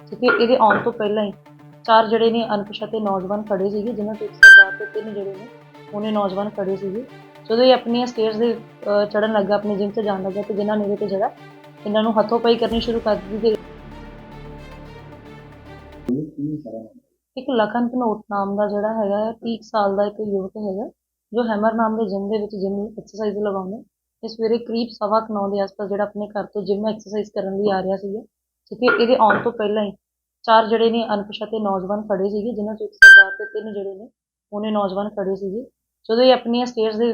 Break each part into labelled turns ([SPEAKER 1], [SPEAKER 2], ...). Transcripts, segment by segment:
[SPEAKER 1] ਕਿਉਂਕਿ ਇਹਦੇ ਆਉਣ ਤੋਂ ਪਹਿਲਾਂ ਹੀ ਚਾਰ ਜਿਹੜੇ ਨੇ ਅਣਪਛਾਤੇ ਨੌਜਵਾਨ ਖੜੇ ਸੀਗੇ, ਜਿਨ੍ਹਾਂ ਤੋਂ ਇੱਕ ਸਰਦਾਰ ਤੇ ਤਿੰਨ ਜਿਹੜੇ ਨੇ, ਉਹਨੇ ਨੌਜਵਾਨ ਖੜੇ ਸੀਗੇ। ਜਦੋਂ ਇਹ ਆਪਣੀਆਂ ਸਟੇਅਰਸ ਦੇ ਚੜਨ ਲੱਗਾ, ਆਪਣੀ ਜਿਮ ਤੇ ਜਾਣ ਲੱਗਾ, ਤੇ ਜਿਨ੍ਹਾਂ ਨੇ ਤੇ ਜਿਹੜਾ, ਇਹਨਾਂ ਨੂੰ ਹੱਥੋਂ ਪਾਈ ਕਰਨੀ ਸ਼ੁਰੂ ਕਰ ਦਿੱਤੀ ਇੱਕ ਲਖਨ ਧਨੋਟ ਨਾਮ ਦਾ ਜਿਹੜਾ ਹੈਗਾ 30 ਸਾਲ ਦਾ ਇੱਕ ਯੁਵਕ ਹੈਗਾ, ਜੋ ਹੈਮਰ ਨਾਮ ਦੇ ਜਿਮ ਦੇ ਵਿੱਚ ਜਿਮ ਐਕਸਰਸਾਈਜ਼ ਲਗਾਉਂਦਾ ਇਹ ਸਵੇਰੇ ਕਰੀਬ ਸਵਾ ਕੁ ਨੌ ਦੇ ਆਸ-ਪਾਸ ਜਿਹੜਾ ਆਪਣੇ ਘਰ ਤੋਂ ਜਿਮ ਐਕਸਰਸਾਈਜ਼ ਕਰਨ ਲਈ ਆ ਰਿਹਾ ਸੀਗਾ। ਕਿਉਂਕਿ ਇਹਦੇ ਆਉਣ ਤੋਂ ਪਹਿਲਾਂ ਹੀ ਚਾਰ ਜਿਹੜੇ ਨੇ ਅਣਪਛਾਤੇ ਨੌਜਵਾਨ ਖੜੇ ਸੀਗੇ, ਜਿਨ੍ਹਾਂ ਚੋਂ ਇੱਕ ਸਰਦਾਰ ਤੇ ਤਿੰਨ ਜਿਹੜੇ ਨੇ, ਉਹਨੇ ਨੌਜਵਾਨ ਖੜੇ ਸੀਗੇ। ਜਦੋਂ ਇਹ ਆਪਣੀਆਂ ਸਟੇਅਰਸ ਦੇ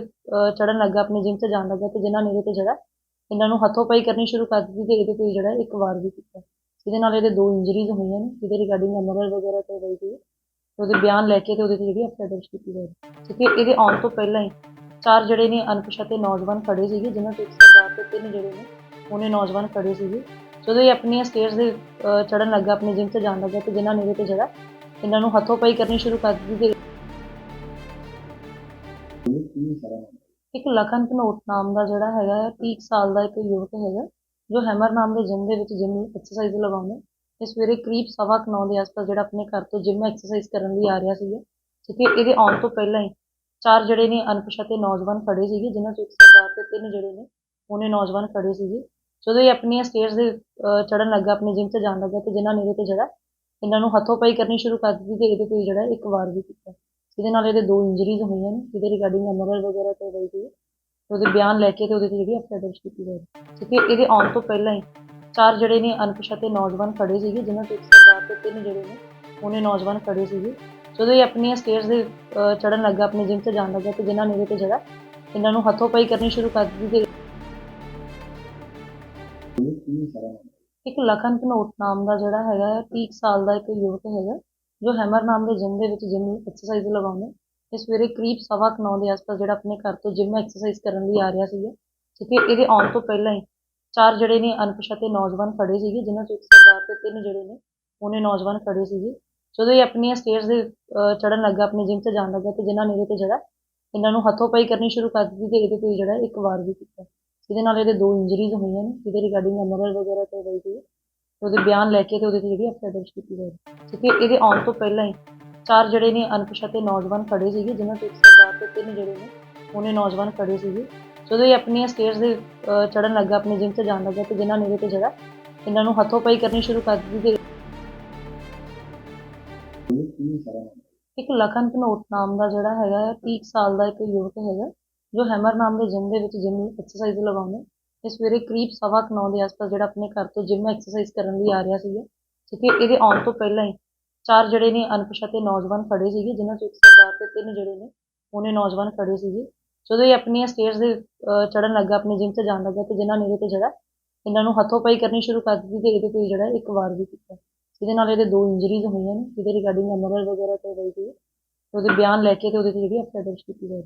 [SPEAKER 1] ਚੜਨ ਲੱਗਾ, ਆਪਣੀ ਜਿਮ ਤੇ ਜਾਣ ਲੱਗਾ, ਤੇ ਜਿਨ੍ਹਾਂ ਨੇ ਇਹਦੇ ਤੇ ਜਿਹੜਾ, ਇਹਨਾਂ ਨੂੰ ਹੱਥੋਂ ਪਾਈ ਕਰਨੀ ਸ਼ੁਰੂ ਕਰ ਦਿੱਤੀ ਤੇ ਇਹਦੇ ਤੇ ਜਿਹੜਾ ਇੱਕ ਵਾਰ ਵੀ ਕੀਤਾ। ਜਿਹਦੇ ਨਾਲ ਇਹਦੇ ਦੋ ਇੰਜਰੀਜ਼ ਹੋਈਆਂ ਨੇ, ਜਿਹਦੇ ਰਿਗਾਰਡਿੰਗ ਐਮਆਰਆਈ ਵਗੈਰਾ ਕਰਵਾਈ ਗਈ ਹੈ ਉਹਦੇ ਬਿਆਨ ਲੈ ਕੇ ਤੇ ਉਹਦੇ ਤੇ ਜਿਹੜੀ ਐਫਆਈਆਰ ਦਰਜ ਕੀਤੀ ਜਾਏ ਕਿਉਂਕਿ ਇਹਦੇ ਆਉਣ ਤੋਂ ਪਹਿਲਾਂ ਹੀ ਚਾਰ ਜਿਹੜੇ ਨੇ ਅਣਪਛਾਤੇ ਨੌਜਵਾਨ ਖੜੇ ਸੀਗੇ, ਜਿਨ੍ਹਾਂ ਤੋਂ ਇੱਕ ਸਰਦਾਰ ਤੇ ਤਿੰਨ ਜਿਹੜੇ ਨੇ, ਉਹਨੇ ਨੌਜਵਾਨ ਖੜੇ ਸੀਗੇ। ਜਦੋਂ ਇਹ ਆਪਣੀਆਂ ਸਟੇਅਰਸ ਦੇ ਚੜਨ ਲੱਗਾ, ਆਪਣੀ ਜਿਮ ਤੇ ਜਾਣ ਲੱਗਾ, ਤੇ ਜਿਨ੍ਹਾਂ ਨੇ ਤੇ ਜਿਹੜਾ ਇਹਨਾਂ ਨੂੰ ਹੱਥੋਂ ਪਾਈ ਕਰਨੀ ਸ਼ੁਰੂ ਕਰ ਦਿੱਤੀ ਇੱਕ ਲਖਨ ਧਨੋਟ ਨਾਮ ਦਾ ਜਿਹੜਾ ਹੈਗਾ 30 ਸਾਲ ਦਾ ਇੱਕ ਯੁਵਕ ਹੈਗਾ, ਜੋ ਹੈਮਰ ਨਾਮ ਦੇ ਜਿਮ ਦੇ ਵਿੱਚ ਜਿਮ ਐਕਸਰਸਾਈਜ਼ ਲਗਾਉਂਦਾ ਇਹ ਸਵੇਰੇ ਕਰੀਬ ਸਵਾ ਕੁ ਨੌ ਦੇ ਆਸ-ਪਾਸ ਜਿਹੜਾ ਆਪਣੇ ਘਰ ਤੋਂ ਜਿਮ ਐਕਸਰਸਾਈਜ਼ ਕਰਨ ਲਈ ਆ ਰਿਹਾ ਸੀਗਾ, ਜਿੱਥੇ ਇਹਦੇ ਆਉਣ ਤੋਂ ਪਹਿਲਾਂ ਹੀ ਚਾਰ ਜਿਹੜੇ ਨੇ ਅਣਪਛਾਤੇ ਨੌਜਵਾਨ ਖੜੇ ਸੀਗੇ, ਜਿਨ੍ਹਾਂ ਚੋਂ ਇੱਕ ਸਰਦਾਰ ਤੇ ਤਿੰਨ ਜਿਹੜੇ ਨੇ, ਉਹਨੇ ਨੌਜਵਾਨ ਖੜੇ ਸੀਗੇ। ਜਦੋਂ ਇਹ ਆਪਣੀਆਂ ਸਟੇਅਰਸ ਦੇ ਚੜਨ ਲੱਗਾ, ਆਪਣੀ ਜਿਮ ਤੇ ਜਾਣ ਲੱਗਾ ਤੇ ਜਿਨ੍ਹਾਂ ਨੇ ਇਹਦੇ ਤੇ ਜਿਹੜਾ, ਇਹਨਾਂ ਨੂੰ ਹੱਥੋਂ ਪਾਈ ਕਰਨੀ ਸ਼ੁਰੂ ਕਰ ਦਿੱਤੀ ਤੇ ਇਹਦੇ ਤੇ ਜਿਹੜਾ ਇੱਕ ਵਾਰ ਵੀ ਕੀਤਾ। ਜਿਹਦੇ ਨਾਲ ਇਹਦੇ ਦੋ ਇੰਜਰੀਜ਼ ਹੋਈਆਂ ਨੇ, ਜਿਹਦੇ ਰਿਗਾਰਡਿੰਗ ਐਮਆਰਆਈ ਵਗੈਰਾ ਕਰਵਾਈ ਗਈ ਹੈ ਉਹਦੇ ਬਿਆਨ ਲੈ ਕੇ ਤੇ ਉਹਦੇ ਤੇ ਜਿਹੜੀ ਐਫਆਈਆਰ ਦਰਜ ਕੀਤੀ ਜਾਏ ਕਿਉਂਕਿ ਇਹਦੇ ਆਉਣ ਤੋਂ ਪਹਿਲਾਂ ਹੀ ਚਾਰ ਜਿਹੜੇ ਨੇ ਅਨਪਛਾਤੇ ਨੌਜਵਾਨ ਖੜੇ ਸੀਗੇ, ਜਿਨ੍ਹਾਂ ਤੋਂ ਇੱਕ ਸਰਦਾਰ ਤੇ ਤਿੰਨ ਜਿਹੜੇ ਨੇ, ਉਹਨੇ ਨੌਜਵਾਨ ਖੜੇ ਸੀਗੇ। ਜਦੋਂ ਇਹ ਆਪਣੀਆਂ ਸਟੇਅਰਸ ਦੇ ਚੜਨ ਲੱਗਾ, ਆਪਣੇ ਜਿਮ ਚ ਜਾਣ ਲੱਗਾ ਤੇ ਜਿਨ੍ਹਾਂ ਨੇ ਇਹਦੇ ਤੇ ਜਿਹੜਾ, ਇਹਨਾਂ ਨੂੰ ਹੱਥੋਂ ਪਾਈ ਕਰਨੀ ਸ਼ੁਰੂ ਕਰ ਦਿੱਤੀ ਇੱਕ ਲਖਨ ਧਨੋਟ ਨਾਮ ਦਾ ਜਿਹੜਾ ਹੈਗਾ ਹੈ 30 ਸਾਲ ਦਾ ਇੱਕ ਯੁਵਕ ਹੈਗਾ, ਜੋ ਹੈਮਰ ਨਾਮ ਦੇ ਜਿਮ ਦੇ ਵਿੱਚ ਜਿਮ ਐਕਸਰਸਾਈਜ਼ ਲਗਾਉਂਦਾ ਇਹ ਸਵੇਰੇ ਕਰੀਬ ਸਵਾ ਕੁ ਦੇ ਆਸ-ਪਾਸ ਜਿਹੜਾ ਆਪਣੇ ਘਰ ਤੋਂ ਜਿਮ ਐਕਸਰਸਾਈਜ਼ ਕਰਨ ਲਈ ਆ ਰਿਹਾ ਸੀਗਾ। ਕਿਉਂਕਿ ਇਹਦੇ ਆਉਣ ਤੋਂ ਪਹਿਲਾਂ ਹੀ ਚਾਰ ਜਿਹੜੇ ਨੇ ਅਣਪਛਾਤੇ ਨੌਜਵਾਨ ਖੜੇ ਸੀਗੇ, ਜਿਨ੍ਹਾਂ ਚੋਂ ਇੱਕ ਸਰਦਾਰ ਤੇ ਤਿੰਨ ਜਿਹੜੇ ਨੇ, ਉਹਨੇ ਨੌਜਵਾਨ ਖੜੇ ਸੀਗੇ। ਜਦੋਂ ਇਹ ਆਪਣੀਆਂ ਸਟੇਅਰਸ ਦੇ ਚੜਨ ਲੱਗਾ, ਆਪਣੇ ਜਿਮ ਤੇ ਜਾਣ ਲੱਗਾ, ਤੇ ਜਿਨ੍ਹਾਂ ਨੇ ਇਹਦੇ ਤੇ ਜਿਹੜਾ ਇਹਨਾਂ ਨੂੰ ਹੱਥੋਂ ਪਾਈ ਕਰਨੀ ਸ਼ੁਰੂ ਕਰ ਦਿੱਤੀ ਤੇ ਇਹਦੇ ਤੇ ਜਿਹੜਾ ਇੱਕ ਵਾਰ ਵੀ ਕੀਤਾ। ਜਿਹਦੇ ਨਾਲ ਇਹਦੇ ਦੋ ਇੰਜਰੀਜ਼ ਹੋਈਆਂ ਨੇ ਜਿਹਦੇ ਰਿਗਾਰਡਿੰਗ ਐਮਆਰਆਈ ਵਗੈਰਾ ਕਰਵਾਈ ਗਈ ਹੈ ਉਹਦੇ ਬਿਆਨ ਲੈ ਕੇ ਤੇ ਉਹਦੇ ਤੇ ਜਿਹੜੀ ਐਫਆਈਆਰ ਦਰਜ ਕੀਤੀ ਜਾਏ ਕਿਉਂਕਿ ਇਹਦੇ ਆਉਣ ਤੋਂ ਪਹਿਲਾਂ ਹੀ ਚਾਰ ਜਿਹੜੇ ਨੇ ਅਣਪਛਾਤੇ ਨੌਜਵਾਨ ਖੜੇ ਸੀਗੇ ਜਿਨ੍ਹਾਂ ਤੋਂ ਇੱਕ ਸਰਦਾਰ ਤੇ ਤਿੰਨ ਜਿਹੜੇ ਨੇ ਉਹਨੇ ਨੌਜਵਾਨ ਖੜੇ ਸੀਗੇ। ਜਦੋਂ ਇਹ ਆਪਣੀਆਂ ਸਟੇਅਰਸ ਦੇ ਚੜਨ ਲੱਗਾ ਆਪਣੀ ਜਿਮ ਤੇ ਜਾਣ ਲੱਗਾ ਤੇ ਜਿਨ੍ਹਾਂ ਨੇ ਇਹਦੇ ਤੇ ਜਿਹੜਾ ਇਹਨਾਂ ਨੂੰ ਹੱਥੋਂ ਪਾਈ ਕਰਨੀ ਸ਼ੁਰੂ ਕਰ ਦਿੱਤੀ ਤੇ ਇੱਕ ਲਖਨ ਧਨੋਟ ਨਾਮ ਦਾ ਜਿਹੜਾ ਹੈਗਾ ਹੈ 30 ਕੁ ਸਾਲ ਦਾ ਇੱਕ ਯੁਵਕ ਹੈਗਾ। ਜੋ ਹੈਮਰ ਨਾਮ ਦੇ ਜਿਮ ਦੇ ਵਿੱਚ ਜਿਮ ਐਕਸਰਸਾਈਜ਼ ਲਗਾਉਂਦਾ ਇਹ ਸਵੇਰੇ ਕਰੀਬ ਸਵਾ ਕੁ ਨੌ ਦੇ ਆਸ-ਪਾਸ ਜਿਹੜਾ ਆਪਣੇ ਘਰ ਤੋਂ ਜਿਮ ਐਕਸਰਸਾਈਜ਼ ਕਰਨ ਲਈ ਆ ਰਿਹਾ ਸੀਗਾ ਜਿੱਥੇ ਇਹਦੇ ਆਉਣ ਤੋਂ ਪਹਿਲਾਂ ਹੀ ਚਾਰ ਜਿਹੜੇ ਨੇ ਅਣਪਛਾਤੇ ਨੌਜਵਾਨ ਖੜੇ ਸੀਗੇ, ਜਿਨ੍ਹਾਂ ਚੋਂ ਇੱਕ ਸਰਦਾਰ ਤੇ ਤਿੰਨ ਜਿਹੜੇ ਨੇ, ਉਹਨੇ ਨੌਜਵਾਨ ਖੜੇ ਸੀਗੇ। ਜਦੋਂ ਇਹ ਆਪਣੀਆਂ ਸਟੇਅਰਸ ਦੇ ਚੜਨ ਲੱਗਾ, ਆਪਣੇ ਜਿਮ ਤੇ ਜਾਣ ਲੱਗਾ, ਤੇ ਜਿਨ੍ਹਾਂ ਨੇ ਇਹਦੇ ਤੇ ਜਿਹੜਾ ਇਹਨਾਂ ਨੂੰ ਹੱਥੋਂ ਪਾਈ ਕਰਨੀ ਸ਼ੁਰੂ ਕਰ ਦਿੱਤੀ ਤੇ ਇਹਦੇ ਤੇ ਜਿਹੜਾ ਇੱਕ ਵਾਰ ਵੀ ਕੀਤਾ। ਜਿਹਦੇ ਨਾਲ ਇਹਦੇ ਦੋ ਇੰਜਰੀਜ਼ ਹੋਈਆਂ ਨੇ, ਜਿਹਦੇ ਰਿਗਾਰਡਿੰਗ ਐਮਆਰਆਈ ਵਗੈਰਾ ਕਰਵਾਈ ਗਈ ਹੈ ਉਹਦੇ ਬਿਆਨ ਲੈ ਕੇ ਤੇ ਉਹਦੇ ਤੇ ਜਿਹੜੀ ਐਫਆਈਆਰ ਦਰਜ ਕੀਤੀ ਜਾਏ